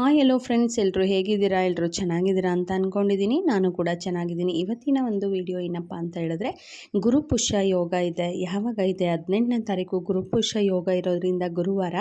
Hi ಎಲ್ಲೋ friends ಎಲ್ಲರೂ ಹೇಗಿದ್ದೀರಾ? ಎಲ್ಲರೂ ಚೆನ್ನಾಗಿದ್ದೀರಾ ಅಂತ ಅಂದ್ಕೊಂಡಿದ್ದೀನಿ ನಾನು ಕೂಡ ಚೆನ್ನಾಗಿದ್ದೀನಿ. ಇವತ್ತಿನ ಒಂದು ವಿಡಿಯೋ ಏನಪ್ಪ ಅಂತ ಹೇಳಿದ್ರೆ, ಗುರುಪುಷ್ಯ ಯೋಗ ಇದೆ. ಯಾವಾಗ ಇದೆ? ಹದಿನೆಂಟನೇ ತಾರೀಕು ಗುರುಪುಷ್ಯ ಯೋಗ ಇರೋದ್ರಿಂದ ಗುರುವಾರ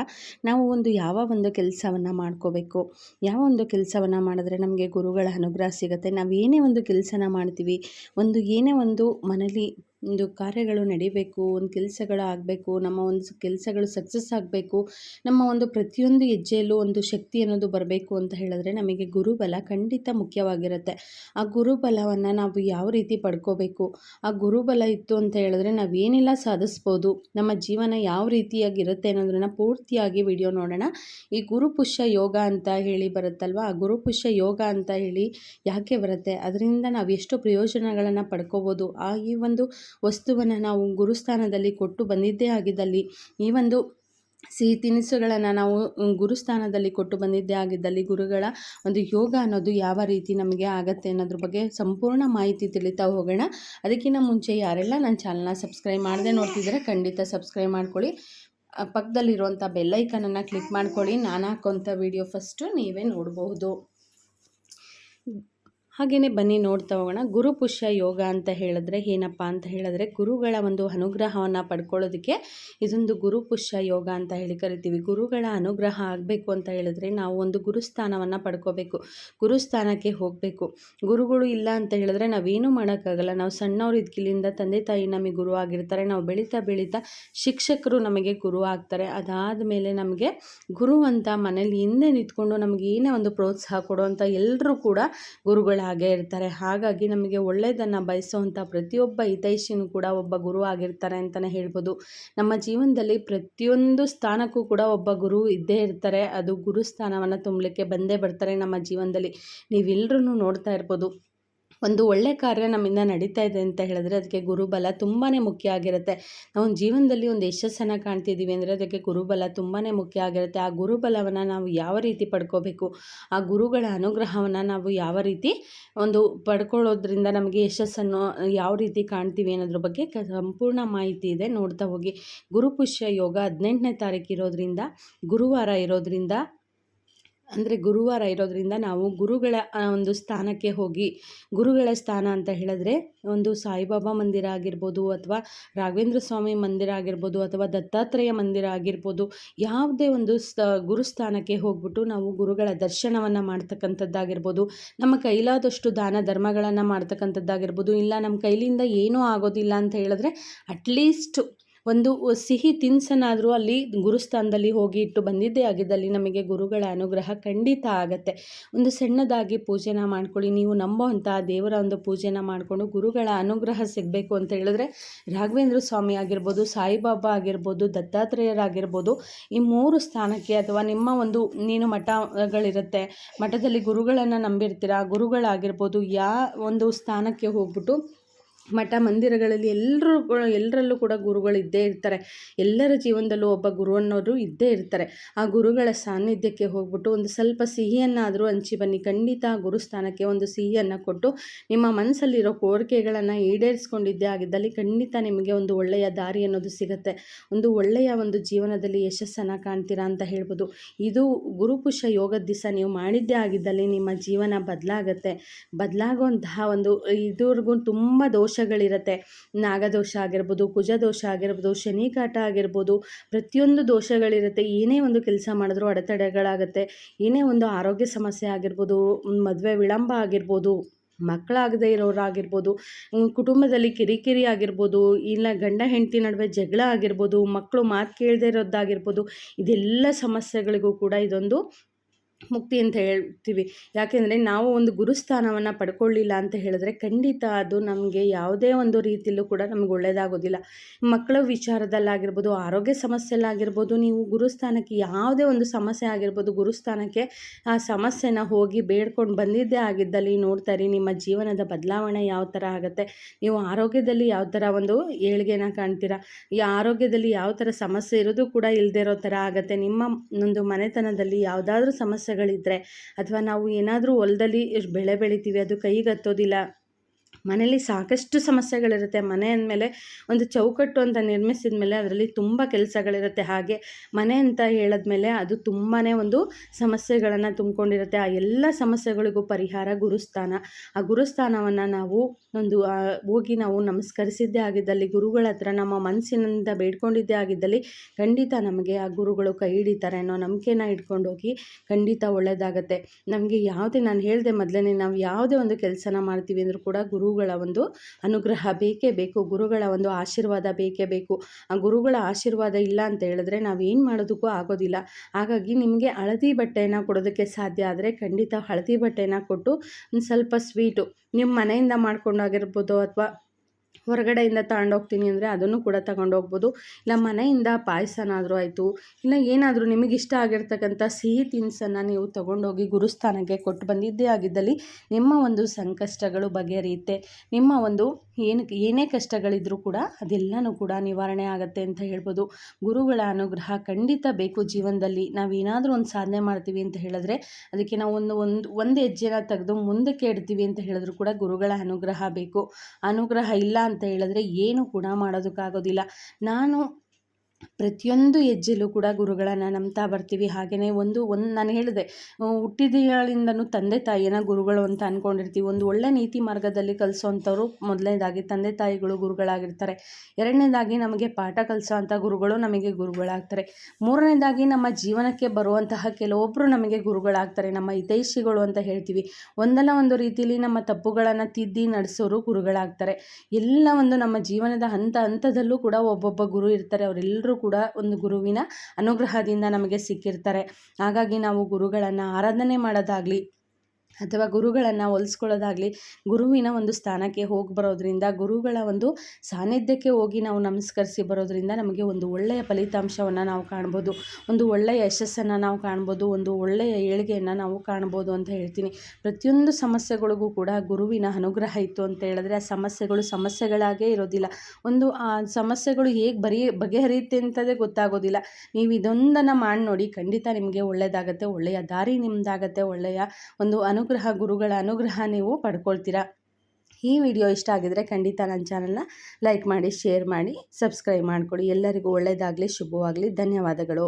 ನಾವು ಒಂದು ಯಾವ ಒಂದು ಕೆಲಸವನ್ನು ಮಾಡ್ಕೋಬೇಕು? ಯಾವ ಒಂದು ಕೆಲಸವನ್ನು ಮಾಡಿದ್ರೆ ನಮಗೆ ಗುರುಗಳ ಅನುಗ್ರಹ ಸಿಗುತ್ತೆ? ನಾವು ಏನೇ ಒಂದು ಕೆಲಸನ ಮಾಡ್ತೀವಿ, ಒಂದು ಏನೇ ಒಂದು ಮನೇಲಿ ಒಂದು ಕಾರ್ಯಗಳು ನಡಿಬೇಕು, ಒಂದು ಕೆಲಸಗಳು ಆಗಬೇಕು, ನಮ್ಮ ಒಂದು ಕೆಲಸಗಳು ಸಕ್ಸಸ್ ಆಗಬೇಕು, ನಮ್ಮ ಒಂದು ಪ್ರತಿಯೊಂದು ಹೆಜ್ಜೆಯಲ್ಲೂ ಒಂದು ಶಕ್ತಿ ಅನ್ನೋದು ಬರಬೇಕು ಅಂತ ಹೇಳಿದ್ರೆ ನಮಗೆ ಗುರುಬಲ ಖಂಡಿತ ಮುಖ್ಯವಾಗಿರುತ್ತೆ. ಆ ಗುರುಬಲವನ್ನು ನಾವು ಯಾವ ರೀತಿ ಪಡ್ಕೋಬೇಕು? ಆ ಗುರುಬಲ ಇತ್ತು ಅಂತ ಹೇಳಿದ್ರೆ ನಾವು ಏನೆಲ್ಲ ಸಾಧಿಸ್ಬೋದು? ನಮ್ಮ ಜೀವನ ಯಾವ ರೀತಿಯಾಗಿರುತ್ತೆ ಅನ್ನೋದನ್ನು ಪೂರ್ತಿಯಾಗಿ ವಿಡಿಯೋ ನೋಡೋಣ. ಈ ಗುರುಪುಷ್ಯ ಯೋಗ ಅಂತ ಹೇಳಿ ಬರುತ್ತಲ್ವ? ಆ ಗುರುಪುಷ್ಯ ಯೋಗ ಅಂತ ಹೇಳಿ ಯಾಕೆ ಬರುತ್ತೆ? ಅದರಿಂದ ನಾವು ಎಷ್ಟು ಪ್ರಯೋಜನಗಳನ್ನು ಪಡ್ಕೋಬೋದು? ಆ ಈ ಒಂದು ವಸ್ತುವನ್ನು ನಾವು ಗುರುಸ್ಥಾನದಲ್ಲಿ ಕೊಟ್ಟು ಬಂದಿದ್ದೇ ಆಗಿದ್ದಲ್ಲಿ, ಈ ಒಂದು ಸಿಹಿ ತಿನಿಸುಗಳನ್ನು ನಾವು ಗುರುಸ್ಥಾನದಲ್ಲಿ ಕೊಟ್ಟು ಬಂದಿದ್ದೇ ಆಗಿದ್ದಲ್ಲಿ ಗುರುಗಳ ಒಂದು ಯೋಗ ಅನ್ನೋದು ಯಾವ ರೀತಿ ನಮಗೆ ಆಗತ್ತೆ ಅನ್ನೋದ್ರ ಬಗ್ಗೆ ಸಂಪೂರ್ಣ ಮಾಹಿತಿ ತಿಳಿತಾ ಹೋಗೋಣ. ಅದಕ್ಕಿಂತ ಮುಂಚೆ ಯಾರೆಲ್ಲ ನನ್ನ ಚಾನಲ್ನ ಸಬ್ಸ್ಕ್ರೈಬ್ ಮಾಡದೆ ನೋಡ್ತಿದ್ರೆ ಖಂಡಿತ ಸಬ್ಸ್ಕ್ರೈಬ್ ಮಾಡ್ಕೊಳ್ಳಿ. ಪಕ್ಕದಲ್ಲಿರುವಂಥ ಬೆಲ್ಲೈಕನನ್ನು ಕ್ಲಿಕ್ ಮಾಡ್ಕೊಳ್ಳಿ. ನಾನು ಹಾಕೋಂಥ ವಿಡಿಯೋ ಫಸ್ಟು ನೀವೇ ನೋಡಬಹುದು ಹಾಗೆಯೇ ಬನ್ನಿ ನೋಡ್ತಾ ಹೋಗೋಣ. ಗುರುಪುಷ್ಯ ಯೋಗ ಅಂತ ಹೇಳಿದ್ರೆ ಏನಪ್ಪ ಅಂತ ಹೇಳಿದ್ರೆ ಗುರುಗಳ ಒಂದು ಅನುಗ್ರಹವನ್ನು ಪಡ್ಕೊಳ್ಳೋದಕ್ಕೆ ಇದೊಂದು ಗುರುಪುಷ್ಯ ಯೋಗ ಅಂತ ಹೇಳಿ ಕರಿತೀವಿ. ಗುರುಗಳ ಅನುಗ್ರಹ ಆಗಬೇಕು ಅಂತ ಹೇಳಿದ್ರೆ ನಾವು ಒಂದು ಗುರುಸ್ಥಾನವನ್ನು ಪಡ್ಕೋಬೇಕು. ಗುರುಸ್ಥಾನಕ್ಕೆ ಹೋಗಬೇಕು. ಗುರುಗಳು ಇಲ್ಲ ಅಂತ ಹೇಳಿದ್ರೆ ನಾವೇನು ಮಾಡೋಕ್ಕಾಗಲ್ಲ. ನಾವು ಸಣ್ಣವ್ರು ಇದ್ಕಿಲಿಂದ ತಂದೆ ತಾಯಿ ನಮಗೆ ಗುರು ಆಗಿರ್ತಾರೆ. ನಾವು ಬೆಳೀತಾ ಬೆಳೀತಾ ಶಿಕ್ಷಕರು ನಮಗೆ ಗುರು ಆಗ್ತಾರೆ. ಅದಾದ ಮೇಲೆ ನಮಗೆ ಗುರು ಅಂತ ಮನೇಲಿ ಹಿಂದೆ ನಿಂತ್ಕೊಂಡು ನಮಗೆ ಏನೇ ಒಂದು ಪ್ರೋತ್ಸಾಹ ಕೊಡುವಂಥ ಎಲ್ಲರೂ ಕೂಡ ಗುರುಗಳ ಹಾಗೆ ಇರ್ತಾರೆ. ಹಾಗಾಗಿ ನಮಗೆ ಒಳ್ಳೆಯದನ್ನು ಬಯಸುವಂಥ ಪ್ರತಿಯೊಬ್ಬ ಹಿತೈಷಿನೂ ಕೂಡ ಒಬ್ಬ ಗುರು ಆಗಿರ್ತಾರೆ ಅಂತಲೇ ಹೇಳ್ಬೋದು. ನಮ್ಮ ಜೀವನದಲ್ಲಿ ಪ್ರತಿಯೊಂದು ಸ್ಥಾನಕ್ಕೂ ಕೂಡ ಒಬ್ಬ ಗುರು ಇದ್ದೇ ಇರ್ತಾರೆ. ಅದು ಗುರು ಸ್ಥಾನವನ್ನು ತುಂಬಲಿಕ್ಕೆ ಬಂದೇ ಬರ್ತಾರೆ ನಮ್ಮ ಜೀವನದಲ್ಲಿ. ನೀವೆಲ್ಲರೂ ನೋಡ್ತಾ ಇರ್ಬೋದು. ಒಂದು ಒಳ್ಳೆ ಕಾರ್ಯ ನಮ್ಮಿಂದ ನಡೀತಾ ಇದೆ ಅಂತ ಹೇಳಿದ್ರೆ ಅದಕ್ಕೆ ಗುರುಬಲ ತುಂಬಾ ಮುಖ್ಯ ಆಗಿರುತ್ತೆ. ನಾವು ಜೀವನದಲ್ಲಿ ಒಂದು ಯಶಸ್ಸನ್ನು ಕಾಣ್ತಿದ್ದೀವಿ ಅಂದರೆ ಅದಕ್ಕೆ ಗುರುಬಲ ತುಂಬಾ ಮುಖ್ಯ ಆಗಿರುತ್ತೆ. ಆ ಗುರುಬಲವನ್ನು ನಾವು ಯಾವ ರೀತಿ ಪಡ್ಕೋಬೇಕು? ಆ ಗುರುಗಳ ಅನುಗ್ರಹವನ್ನು ನಾವು ಯಾವ ರೀತಿ ಒಂದು ಪಡ್ಕೊಳ್ಳೋದ್ರಿಂದ ನಮಗೆ ಯಶಸ್ಸನ್ನು ಯಾವ ರೀತಿ ಕಾಣ್ತೀವಿ ಅನ್ನೋದ್ರ ಬಗ್ಗೆ ಸಂಪೂರ್ಣ ಮಾಹಿತಿ ಇದೆ. ನೋಡ್ತಾ ಹೋಗಿ. ಗುರುಪುಷ್ಯ ಯೋಗ ಹದಿನೆಂಟನೇ ತಾರೀಕು ಇರೋದ್ರಿಂದ, ಗುರುವಾರ ಇರೋದ್ರಿಂದ ಅಂದರೆ ಗುರುವಾರ ಇರೋದರಿಂದ ನಾವು ಗುರುಗಳ ಒಂದು ಸ್ಥಾನಕ್ಕೆ ಹೋಗಿ, ಗುರುಗಳ ಸ್ಥಾನ ಅಂತ ಹೇಳಿದ್ರೆ ಒಂದು ಸಾಯಿಬಾಬಾ ಮಂದಿರ ಆಗಿರ್ಬೋದು ಅಥವಾ ರಾಘವೇಂದ್ರ ಸ್ವಾಮಿ ಮಂದಿರ ಆಗಿರ್ಬೋದು ಅಥವಾ ದತ್ತಾತ್ರೇಯ ಮಂದಿರ ಆಗಿರ್ಬೋದು, ಯಾವುದೇ ಒಂದು ಗುರು ಗುರುಸ್ಥಾನಕ್ಕೆ ಹೋಗ್ಬಿಟ್ಟು ನಾವು ಗುರುಗಳ ದರ್ಶನವನ್ನು ಮಾಡ್ತಕ್ಕಂಥದ್ದಾಗಿರ್ಬೋದು, ನಮ್ಮ ಕೈಲಾದಷ್ಟು ದಾನ ಧರ್ಮಗಳನ್ನು ಮಾಡ್ತಕ್ಕಂಥದ್ದಾಗಿರ್ಬೋದು, ಇಲ್ಲ ನಮ್ಮ ಕೈಲಿಂದ ಏನೂ ಆಗೋದಿಲ್ಲ ಅಂತ ಹೇಳಿದ್ರೆ ಅಟ್ಲೀಸ್ಟ್ ಒಂದು ಸಿಹಿ ತಿನಿಸನ್ನಾದರೂ ಅಲ್ಲಿ ಗುರುಸ್ಥಾನದಲ್ಲಿ ಹೋಗಿ ಇಟ್ಟು ಬಂದಿದ್ದೇ ಆಗಿದ್ದಲ್ಲಿ ನಮಗೆ ಗುರುಗಳ ಅನುಗ್ರಹ ಖಂಡಿತ ಆಗತ್ತೆ. ಒಂದು ಸಣ್ಣದಾಗಿ ಪೂಜೆನ ಮಾಡ್ಕೊಳ್ಳಿ, ನೀವು ನಂಬೋವಂಥ ದೇವರ ಒಂದು ಪೂಜೆನ ಮಾಡಿಕೊಂಡು ಗುರುಗಳ ಅನುಗ್ರಹ ಸಿಗಬೇಕು ಅಂತ ಹೇಳಿದ್ರೆ ರಾಘವೇಂದ್ರ ಸ್ವಾಮಿ ಆಗಿರ್ಬೋದು, ಸಾಯಿಬಾಬಾ ಆಗಿರ್ಬೋದು, ದತ್ತಾತ್ರೇಯರಾಗಿರ್ಬೋದು, ಈ ಮೂರು ಸ್ಥಾನಕ್ಕೆ ಅಥವಾ ನಿಮ್ಮ ಒಂದು ನೀನು ಮಠಗಳಿರುತ್ತೆ, ಮಠದಲ್ಲಿ ಗುರುಗಳನ್ನು ನಂಬಿರ್ತೀರಾ, ಗುರುಗಳಾಗಿರ್ಬೋದು, ಯಾ ಒಂದು ಸ್ಥಾನಕ್ಕೆ ಹೋಗ್ಬಿಟ್ಟು ಮಠ ಮಂದಿರಗಳಲ್ಲಿ ಎಲ್ಲರೂ ಎಲ್ಲರಲ್ಲೂ ಕೂಡ ಗುರುಗಳು ಇದ್ದೇ ಇರ್ತಾರೆ. ಎಲ್ಲರ ಜೀವನದಲ್ಲೂ ಒಬ್ಬ ಗುರು ಅನ್ನೋರು ಇದ್ದೇ ಇರ್ತಾರೆ. ಆ ಗುರುಗಳ ಸಾನ್ನಿಧ್ಯಕ್ಕೆ ಹೋಗ್ಬಿಟ್ಟು ಒಂದು ಸ್ವಲ್ಪ ಸಿಹಿಯನ್ನಾದರೂ ಹಂಚಿ ಬನ್ನಿ. ಖಂಡಿತ ಗುರುಸ್ಥಾನಕ್ಕೆ ಒಂದು ಸಿಹಿಯನ್ನು ಕೊಟ್ಟು ನಿಮ್ಮ ಮನಸ್ಸಲ್ಲಿರೋ ಕೋರಿಕೆಗಳನ್ನು ಈಡೇರಿಸ್ಕೊಂಡಿದ್ದೇ ಆಗಿದ್ದಲ್ಲಿ ಖಂಡಿತ ನಿಮಗೆ ಒಂದು ಒಳ್ಳೆಯ ದಾರಿ ಅನ್ನೋದು ಸಿಗುತ್ತೆ. ಒಂದು ಒಳ್ಳೆಯ ಒಂದು ಜೀವನದಲ್ಲಿ ಯಶಸ್ಸನ್ನು ಕಾಣ್ತೀರಾ ಅಂತ ಹೇಳ್ಬೋದು. ಇದು ಗುರುಪುಷ ಯೋಗದ ದಿವಸ ನೀವು ಮಾಡಿದ್ದೇ ಆಗಿದ್ದಲ್ಲಿ ನಿಮ್ಮ ಜೀವನ ಬದಲಾಗತ್ತೆ. ಬದಲಾಗುವಂತಹ ಒಂದು, ಇದುವರೆಗೂ ತುಂಬ ದೋಷ ದೋಷಗಳಿರುತ್ತೆ. ನಾಗದೋಷ ಆಗಿರ್ಬೋದು, ಕುಜದೋಷ ಆಗಿರ್ಬೋದು, ಶನಿಕಾಟ ಆಗಿರ್ಬೋದು, ಪ್ರತಿಯೊಂದು ದೋಷಗಳಿರುತ್ತೆ. ಏನೇ ಒಂದು ಕೆಲಸ ಮಾಡಿದ್ರು ಅಡೆತಡೆಗಳಾಗುತ್ತೆ. ಏನೇ ಒಂದು ಆರೋಗ್ಯ ಸಮಸ್ಯೆ ಆಗಿರ್ಬೋದು, ಮದುವೆ ವಿಳಂಬ ಆಗಿರ್ಬೋದು, ಮಕ್ಕಳಾಗದೇ ಇರೋರಾಗಿರ್ಬೋದು ಕುಟುಂಬದಲ್ಲಿ ಕಿರಿಕಿರಿ ಆಗಿರ್ಬೋದು, ಇಲ್ಲ ಗಂಡ ಹೆಂಡತಿ ನಡುವೆ ಜಗಳ ಆಗಿರ್ಬೋದು, ಮಕ್ಕಳು ಮಾತು ಕೇಳದೇ ಇರೋದಾಗಿರ್ಬೋದು ಇದೆಲ್ಲ ಸಮಸ್ಯೆಗಳಿಗೂ ಕೂಡ ಇದೊಂದು ಮುಕ್ತಿ ಅಂತ ಹೇಳ್ತೀವಿ. ಯಾಕೆಂದರೆ ನಾವು ಒಂದು ಗುರುಸ್ಥಾನವನ್ನು ಪಡ್ಕೊಳ್ಳಿಲ್ಲ ಅಂತ ಹೇಳಿದ್ರೆ ಖಂಡಿತ ಅದು ನಮಗೆ ಯಾವುದೇ ಒಂದು ರೀತಿಯಲ್ಲೂ ಕೂಡ ನಮ್ಗೆ ಒಳ್ಳೆಯದಾಗೋದಿಲ್ಲ ಮಕ್ಕಳ ವಿಚಾರದಲ್ಲಾಗಿರ್ಬೋದು, ಆರೋಗ್ಯ ಸಮಸ್ಯೆಯಲ್ಲಾಗಿರ್ಬೋದು ನೀವು ಗುರುಸ್ಥಾನಕ್ಕೆ ಯಾವುದೇ ಒಂದು ಸಮಸ್ಯೆ ಆಗಿರ್ಬೋದು, ಗುರುಸ್ಥಾನಕ್ಕೆ ಆ ಸಮಸ್ಯೆನ ಹೋಗಿ ಬೇಡ್ಕೊಂಡು ಬಂದಿದ್ದೇ ಆಗಿದ್ದಲ್ಲಿ ನೋಡ್ತಾರೆ ನಿಮ್ಮ ಜೀವನದ ಬದಲಾವಣೆ ಯಾವ ಥರ ಆಗುತ್ತೆ, ನೀವು ಆರೋಗ್ಯದಲ್ಲಿ ಯಾವ ಥರ ಒಂದು ಏಳಿಗೆನ ಕಾಣ್ತೀರಾ, ಈ ಆರೋಗ್ಯದಲ್ಲಿ ಯಾವ ಥರ ಸಮಸ್ಯೆ ಇರೋದು ಕೂಡ ಇಲ್ಲದೇ ಇರೋ ಥರ ಆಗುತ್ತೆ, ನಿಮ್ಮ ಒಂದು ಮನೆತನದಲ್ಲಿ ಯಾವುದಾದ್ರೂ ಸಮಸ್ಯೆ ಸಮಸ್ಯೆಗಳಿದ್ದರೆ ಅಥವಾ ನಾವು ಏನಾದರೂ ಹೊಲದಲ್ಲಿ ಬೆಳೆ ಬೆಳಿತೀವಿ ಅದು ಕೈಗೆ ಹತ್ತೋದಿಲ್ಲ ಮನೇಲಿ ಸಾಕಷ್ಟು ಸಮಸ್ಯೆಗಳಿರುತ್ತೆ. ಮನೆ ಅಂದಮೇಲೆ ಒಂದು ಚೌಕಟ್ಟು ಅಂತ ನಿರ್ಮಿಸಿದ ಮೇಲೆ ಅದರಲ್ಲಿ ತುಂಬ ಕೆಲಸಗಳಿರುತ್ತೆ. ಹಾಗೆ ಮನೆ ಅಂತ ಹೇಳಿದ್ಮೇಲೆ ಅದು ತುಂಬಾ ಒಂದು ಸಮಸ್ಯೆಗಳನ್ನು ತುಂಬಿಕೊಂಡಿರುತ್ತೆ. ಆ ಎಲ್ಲ ಸಮಸ್ಯೆಗಳಿಗೂ ಪರಿಹಾರ ಗುರುಸ್ಥಾನ. ಆ ಗುರುಸ್ಥಾನವನ್ನು ನಾವು ಒಂದು ಹೋಗಿ ನಾವು ನಮಸ್ಕರಿಸಿದ್ದೇ ಆಗಿದ್ದಲ್ಲಿ, ಗುರುಗಳ ಹತ್ರ ನಮ್ಮ ಮನಸ್ಸಿನಿಂದ ಬೇಡ್ಕೊಂಡಿದ್ದೇ ಆಗಿದ್ದಲ್ಲಿ ಖಂಡಿತ ನಮಗೆ ಆ ಗುರುಗಳು ಕೈ ಹಿಡಿತಾರೆ ಅನ್ನೋ ನಂಬಿಕೆನ ಇಟ್ಕೊಂಡೋಗಿ ಖಂಡಿತ ಒಳ್ಳೆಯದಾಗತ್ತೆ ನಮಗೆ ಯಾವುದೇ, ನಾನು ಹೇಳಿದೆ ಮೊದಲನೇ, ನಾವು ಯಾವುದೇ ಒಂದು ಕೆಲಸನ ಮಾಡ್ತೀವಿ ಅಂದರೂ ಕೂಡ ಗುರುಗಳ ಒಂದು ಅನುಗ್ರಹ ಬೇಕೇ ಬೇಕು, ಗುರುಗಳ ಒಂದು ಆಶೀರ್ವಾದ ಬೇಕೇ ಬೇಕು. ಆ ಗುರುಗಳ ಆಶೀರ್ವಾದ ಇಲ್ಲ ಅಂತ ಹೇಳಿದ್ರೆ ಏನು ಮಾಡೋದಕ್ಕೂ ಆಗೋದಿಲ್ಲ. ಹಾಗಾಗಿ ನಿಮಗೆ ಹಳದಿ ಬಟ್ಟೆನ ಕೊಡೋದಕ್ಕೆ ಸಾಧ್ಯ ಆದರೆ ಖಂಡಿತ ಹಳದಿ ಬಟ್ಟೆನ ಕೊಟ್ಟು ಒಂದು ಸ್ವಲ್ಪ ಸ್ವೀಟು ನಿಮ್ಮ ಮನೆಯಿಂದ ಮಾಡ್ಕೊಂಡಾಗಿರ್ಬೋದು ಅಥವಾ ಹೊರಗಡೆಯಿಂದ ತಗೊಂಡೋಗ್ತೀನಿ ಅಂದರೆ ಅದನ್ನು ಕೂಡ ತಗೊಂಡೋಗ್ಬೋದು. ಇಲ್ಲ, ಮನೆಯಿಂದ ಪಾಯಸನಾದರೂ ಆಯಿತು, ಇಲ್ಲ ಏನಾದರೂ ನಿಮಗೆ ಇಷ್ಟ ಆಗಿರ್ತಕ್ಕಂಥ ಸಿಹಿ ತಿನಿಸನ್ನು ನೀವು ತಗೊಂಡೋಗಿ ಗುರುಸ್ಥಾನಕ್ಕೆ ಕೊಟ್ಟು ಬಂದಿದ್ದೇ ಆಗಿದ್ದಲ್ಲಿ ನಿಮ್ಮ ಒಂದು ಸಂಕಷ್ಟಗಳು ಬಗೆಹರಿಯುತ್ತೆ. ನಿಮ್ಮ ಒಂದು ಏನು, ಏನೇ ಕಷ್ಟಗಳಿದ್ರೂ ಕೂಡ ಅದೆಲ್ಲನೂ ಕೂಡ ನಿವಾರಣೆ ಆಗುತ್ತೆ ಅಂತ ಹೇಳ್ಬೋದು. ಗುರುಗಳ ಅನುಗ್ರಹ ಖಂಡಿತ ಬೇಕು ಜೀವನದಲ್ಲಿ. ನಾವೇನಾದರೂ ಒಂದು ಸಾಧನೆ ಮಾಡ್ತೀವಿ ಅಂತ ಹೇಳಿದ್ರೆ ಅದಕ್ಕೆ ನಾವು ಒಂದು ಒಂದು ಒಂದು ಹೆಜ್ಜೆನ ತೆಗೆದು ಮುಂದಕ್ಕೆ ಇಡ್ತೀವಿ ಅಂತ ಹೇಳಿದ್ರು ಕೂಡ ಗುರುಗಳ ಅನುಗ್ರಹ ಬೇಕು. ಅನುಗ್ರಹ ಇಲ್ಲ ಅಂತ ಹೇಳಿದ್ರೆ ಏನು ಕೂಡ ಮಾಡೋದಕ್ಕಾಗೋದಿಲ್ಲ. ನಾನು ಪ್ರತಿಯೊಂದು ಹೆಜ್ಜೆಲೂ ಕೂಡ ಗುರುಗಳನ್ನು ನಂಬ್ತಾ ಬರ್ತೀವಿ. ಹಾಗೆಯೇ ಒಂದು ಒಂದು ನಾನು ಹೇಳಿದೆ ಹುಟ್ಟಿದಗಳಿಂದನೂ ತಂದೆ ತಾಯಿನ ಗುರುಗಳು ಅಂತ ಅಂದ್ಕೊಂಡಿರ್ತೀವಿ ಒಂದು ಒಳ್ಳೆ ನೀತಿ ಮಾರ್ಗದಲ್ಲಿ ಕಲಿಸೋವಂಥವ್ರು ಮೊದಲನೇದಾಗಿ ತಂದೆ ತಾಯಿಗಳು ಗುರುಗಳಾಗಿರ್ತಾರೆ. ಎರಡನೇದಾಗಿ ನಮಗೆ ಪಾಠ ಕಲಿಸೋವಂಥ ಗುರುಗಳು ನಮಗೆ ಗುರುಗಳಾಗ್ತಾರೆ. ಮೂರನೇದಾಗಿ ನಮ್ಮ ಜೀವನಕ್ಕೆ ಬರುವಂತಹ ಕೆಲವೊಬ್ಬರು ನಮಗೆ ಗುರುಗಳಾಗ್ತಾರೆ. ನಮ್ಮ ಹಿತೈಷಿಗಳು ಅಂತ ಹೇಳ್ತೀವಿ. ಒಂದಲ್ಲ ಒಂದು ರೀತಿಯಲ್ಲಿ ನಮ್ಮ ತಪ್ಪುಗಳನ್ನು ತಿದ್ದಿ ನಡೆಸೋರು ಗುರುಗಳಾಗ್ತಾರೆ. ಎಲ್ಲ ಒಂದು ನಮ್ಮ ಜೀವನದ ಹಂತ ಹಂತದಲ್ಲೂ ಕೂಡ ಒಬ್ಬೊಬ್ಬ ಗುರು ಇರ್ತಾರೆ. ಅವರೆಲ್ಲರೂ ಕೂಡ ಒಂದು ಗುರುವಿನ ಅನುಗ್ರಹದಿಂದ ನಮಗೆ ಸಿಕ್ಕಿರ್ತಾರೆ. ಹಾಗಾಗಿ ನಾವು ಗುರುಗಳನ್ನು ಆರಾಧನೆ ಮಾಡೋದಾಗಲಿ ಅಥವಾ ಗುರುಗಳನ್ನು ಹೊಲಿಸ್ಕೊಳ್ಳೋದಾಗಲಿ, ಗುರುವಿನ ಒಂದು ಸ್ಥಾನಕ್ಕೆ ಹೋಗಿ ಬರೋದ್ರಿಂದ, ಗುರುಗಳ ಒಂದು ಸಾನ್ನಿಧ್ಯಕ್ಕೆ ಹೋಗಿ ನಾವು ನಮಸ್ಕರಿಸಿ ಬರೋದ್ರಿಂದ ನಮಗೆ ಒಂದು ಒಳ್ಳೆಯ ಫಲಿತಾಂಶವನ್ನು ನಾವು ಕಾಣ್ಬೋದು. ಒಂದು ಒಳ್ಳೆಯ ಯಶಸ್ಸನ್ನು ನಾವು ಕಾಣ್ಬೋದು. ಒಂದು ಒಳ್ಳೆಯ ಏಳಿಗೆಯನ್ನು ನಾವು ಕಾಣ್ಬೋದು ಅಂತ ಹೇಳ್ತೀನಿ. ಪ್ರತಿಯೊಂದು ಸಮಸ್ಯೆಗಳಿಗೂ ಕೂಡ ಗುರುವಿನ ಅನುಗ್ರಹ ಇತ್ತು ಅಂತ ಹೇಳಿದ್ರೆ, ಆ ಸಮಸ್ಯೆಗಳು ಸಮಸ್ಯೆಗಳಾಗೇ ಇರೋದಿಲ್ಲ. ಒಂದು ಆ ಸಮಸ್ಯೆಗಳು ಹೇಗೆ ಬರೀ ಬಗೆಹರಿಯುತ್ತೆ ಅಂತದೇ ಗೊತ್ತಾಗೋದಿಲ್ಲ. ನೀವು ಇದೊಂದನ್ನು ಮಾಡಿ ನೋಡಿ ಖಂಡಿತ ನಿಮಗೆ ಒಳ್ಳೆಯದಾಗತ್ತೆ ಒಳ್ಳೆಯ ದಾರಿ ನಿಮ್ಮದಾಗತ್ತೆ ಒಳ್ಳೆಯ ಒಂದು ಅನು ಅನುಗ್ರಹ ಗುರುಗಳ ಅನುಗ್ರಹ ನೀವು ಪಡ್ಕೊಳ್ತೀರಾ. ಈ ವಿಡಿಯೋ ಇಷ್ಟ ಆಗಿದರೆ ಖಂಡಿತ ನನ್ನ ಚಾನಲ್ನ ಲೈಕ್ ಮಾಡಿ, ಶೇರ್ ಮಾಡಿ, ಸಬ್ಸ್ಕ್ರೈಬ್ ಮಾಡಿಕೊಡಿ. ಎಲ್ಲರಿಗೂ ಒಳ್ಳೆಯದಾಗಲಿ ಶುಭವಾಗಲಿ. ಧನ್ಯವಾದಗಳು.